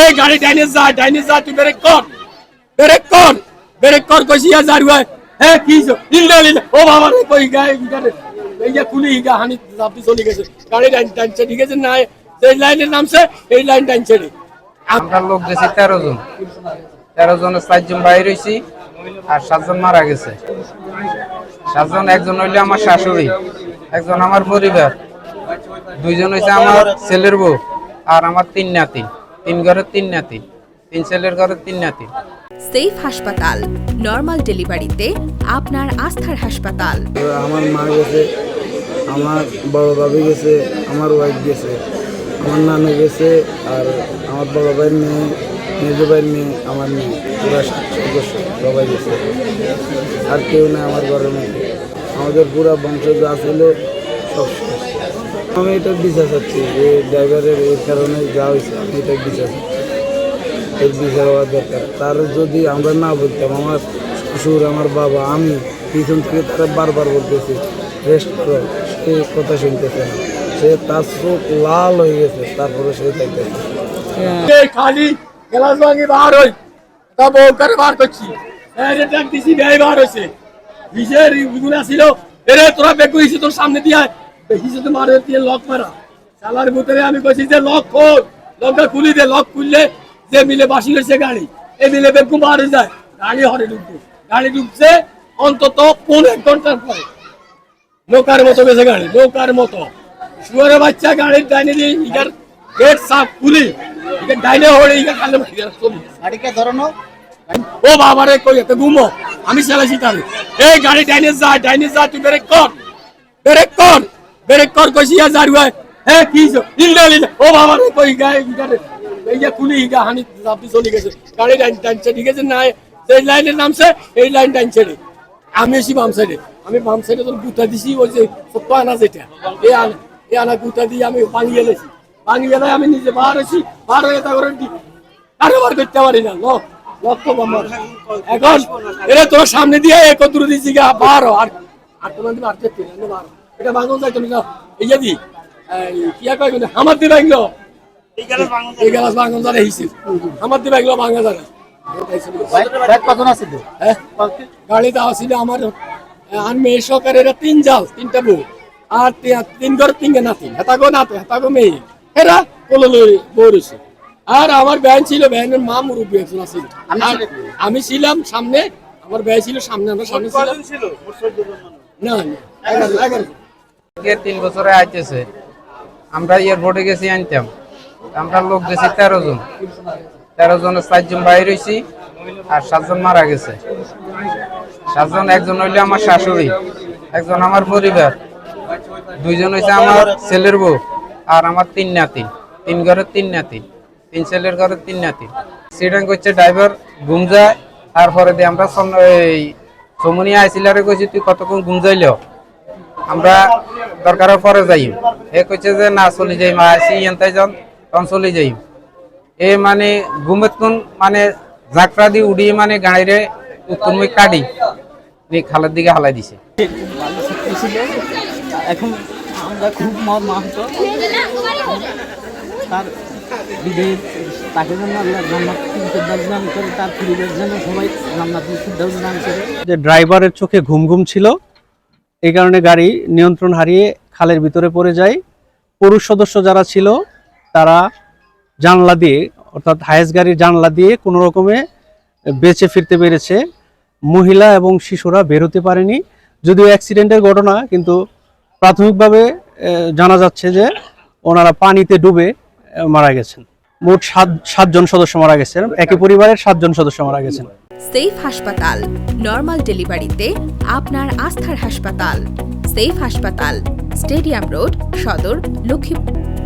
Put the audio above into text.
এই গাড়ি ডাইনে যা ডাইনে যা, তুই ব্রেক কর। ব্রেক কর ব্রেক কর কইছিয়া যার হয় হ্যাঁ কি ও বাবা রে, কই গায় এই যে কুলি গা, হানি আপনি চলে গেছে। গাড়ি ডাইন না এই লাইনের নামছে, এই লাইন টানছে রে আমরা লোক গেছি তেরো জন। তেরো জনের চারজন বাইর হয়েছি আর সাতজন মারা গেছে। সাতজন, একজন হইলে আমার শাশুড়ি, একজন আমার পরিবার। দুইজন হইছে আমার ছেলের বউ, আর আমার তিন নাতি। তিন ঘরের তিন নাতি তিন ছেলের ঘরের তিন নাতি। সেফ হাসপাতাল নর্মাল ডেলিভারিতে আপনার আস্থার হাসপাতাল। আমার মা গেছে আমার বড় ভাবি গেছে আমার ওয়াইফ গেছে আমার নানু গেছে আর আমার বড় ভাইয়ের মেয়ে মেজো ভাইয়ের মেয়ে আমার মেয়ে পুরা সদস্য সবাই গেছে। আর কেউ না আমার ঘরের মধ্যে। আমাদের পুরা বংশ যা ছিল সব। আমি এটা বিচার চাচ্ছি যে ড্রাইভারের এর কারণে যা হয়েছে, আমি এটা বিচার এর বিচার হওয়া দরকার। তার যদি আমরা না বলতাম, আমার শ্বশুর, আমার বাবা, আমি পিছন থেকে তারা বারবার বলতেছি রেস্ট করো। সে কথা শুনতেছে না। সে তার চোখ লাল হয়ে গেছে, তারপরে সে চাইতেছে এই খালি গ্লাস ভাঙি বার হই তা বউ করে বার করছি। এই দিছি ভাই বার বিশের গুনা ছিল এরে তোরা বেকু হইছে, তোর সামনে দিয়া হিসে তো মারে দিয়ে লক মারা। শালার ভিতরে আমি কইছি যে লক খোল। লকটা খুলি দে লক খুললে যে মিলে বাসি হয়েছে গাড়ি এই মিলে যায়। গাড়ি হরে ঢুকবে। গাড়ি ঢুকছে অন্তত পনেরো এক ঘণ্টার পরে। নৌকার মতো গেছে গাড়ি নৌকার মতো। শুয়ারে বাচ্চা গাড়ির ডাইনে দিয়ে ইগার গেট সাফ খুলি। ইগার ডাইনে হলে ইগার কালে ইগার গাড়িকে ধরানো ও বাবা রে কই এত ঘুমো? আমি চালাইছি তাহলে। এই গাড়ি ডাইনে যা ডাইনে যা তুই ব্রেক কর। ব্রেক কর। ব্রেক কর কইছিয়া যার হয় হ্যাঁ কি ইল্লে ইল্লে ও বাবা রে, কই গায় ইগার এই যে কুলি ইগা হানি আপনি চলে গেছে গাড়ি ডাইন টানছে, ঠিক আছে? না এই লাইনের নামছে, এই লাইন টানছে রে। আমি এসি বাম সাইডে আমি বাম সাইডে তোর গুতা দিছি, ওই যে ছোট্ট আনা যেটা। এই আনা এই আনা গুতা দিয়ে আমি ভাঙিয়ে লেছি। ভাঙিয়ে লাই, আমি নিজে বার হয়েছি। বার হয়ে তা করে আরও বার করতে পারি না, লক লক তো এখন এটা তোর সামনে দিয়ে এক দূর দিছি গা, বার। আর আর আর। এটা ভাঙন যায় তুমি এই কিয়া কয় কিন্তু আমার দিবে ভাঙলো। এই গেলাস ভাঙন যায়। হিসি। আমার দিবে ভাঙলো ভাঙা যায় হ্যাঁ? গাড়িতে আমার আর মেয়ে সহকারে তিন জাল তিনটা বউ। আর তি- তিন ঘর তিনগে নাতি। হেতাগো নাতি হেতাগো মেয়ে। এরা কোলো লই বউ রয়েছে আর আমার ব্যান ছিল ব্যানের মা মুরব্বী একজন আছিল। আমি ছিলাম। সামনে আমার ব্যয় ছিল সামনে আমরা সামনে ছিলাম। না না তিন বছরে আইতেছে। আমরা এয়ারপোর্টে গেছি, আনতাম। আমরা লোক গেছি তেরো জন। তেরো জনের চারজন বাইর হয়েছি আর সাতজন মারা গেছে। সাতজন, একজন হইলে আমার শাশুড়ি, একজন আমার পরিবার। দুইজন হইছে আমার ছেলের বউ আর আমার তিন নাতি। তিন ঘরের তিন নাতি। তিন ছেলের ঘরের তিন নাতি। সিডাং করছে ড্রাইভার ঘুম যায়। তারপরে দিয়ে আমরা এই সমনি আইসিলারে কইছি, তুই কতক্ষণ ঘুম যাইল? আমরা দরকার পরে যাই এ কইছে যে না চলে যাই মা আসি এনতাই যান তখন চলে যাই এ মানে ঘুমের তুন মানে ঝাঁকড়া দিয়ে উড়িয়ে মানে গাড়িরে উত্তর মুখ কাটি নি খালের দিকে হালাই দিছে। ভালো ছাত্র ছিল এখন আমরা খুব মা- মাহত তার বিদেশ তাকে যেন আল্লাহ জান্নাত ফিরদাউস দান করে তার পরিবার যেন সবাই জান্নাত ফিরদাউস দান করে যে ড্রাইভারের চোখে ঘুম ঘুম ছিল এই কারণে গাড়ি নিয়ন্ত্রণ হারিয়ে খালের ভিতরে পড়ে যায়। পুরুষ সদস্য যারা ছিল, তারা জানলা দিয়ে, অর্থাৎ হায়েস গাড়ির জানলা দিয়ে কোনো রকমে বেঁচে ফিরতে পেরেছে। মহিলা এবং শিশুরা বেরোতে পারেনি। যদিও অ্যাক্সিডেন্টের ঘটনা, কিন্তু প্রাথমিকভাবে জানা যাচ্ছে যে ওনারা পানিতে ডুবে মারা গেছেন। মোট সাত, সাতজন সদস্য মারা গেছেন। একই পরিবারের সাতজন সদস্য মারা গেছেন। সেফ হাসপাতাল, নর্মাল ডেলিভারিতে আপনার আস্থার হাসপাতাল সেফ হাসপাতাল স্টেডিয়াম রোড সদর লক্ষ্মীপুর।